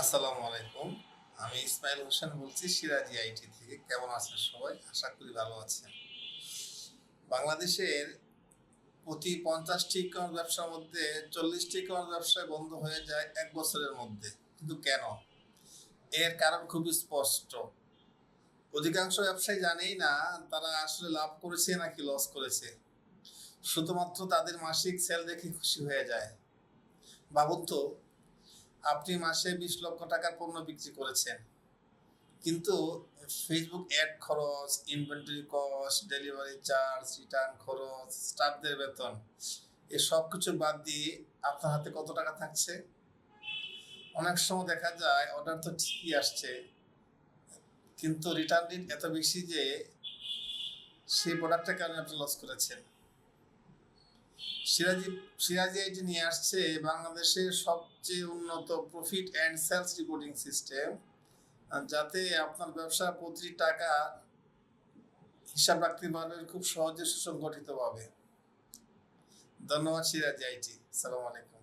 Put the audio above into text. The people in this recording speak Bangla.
আসসালামু আলাইকুম। আমি ইসমাইল হোসেন বলছি সিরাজি আইটি থেকে। কেমন আছেন সবাই? আশা করি ভালো আছেন। বাংলাদেশের প্রতি পঞ্চাশটি ই ব্যবসার মধ্যে চল্লিশটি ই ব্যবসায় বন্ধ হয়ে যায় এক বছরের মধ্যে। কিন্তু কেন? এর কারণ খুবই স্পষ্ট। অধিকাংশ ব্যবসায়ী জানেই না, তারা আসলে লাভ করেছে নাকি লস করেছে। শুধুমাত্র তাদের মাসিক সেল দেখে খুশি হয়ে যায়। ভাবুন তো আপনি মাসে বিশ লক্ষ টাকার পণ্য বিক্রি করেছেন। কিন্তু ফেসবুক অ্যাড খরচ inventory cost delivery charge return খরচ স্টাফদের বেতন, এ সব কিছু বাদ দিয়ে আপনার হাতে কত টাকা থাকছে? অনেক সময় দেখা যায় অর্ডার তো ঠিকই আসছে, কিন্তু রিটার্ন রেট এত বেশি যে সেই প্রোডাক্টের কারণে আপনি লস করেছেন। সিরাজি সিরাজি আইটি নিয়ে আসছে বাংলাদেশের সবচেয়ে উন্নত profit and sales reporting system যাতে আপনার ব্যবসা প্রতিটি টাকা হিসাব রাখতে পারবেন খুব সহজে সুসংগঠিতভাবে। ধন্যবাদ সিরাজি আইটি। সালাম আলাইকুম।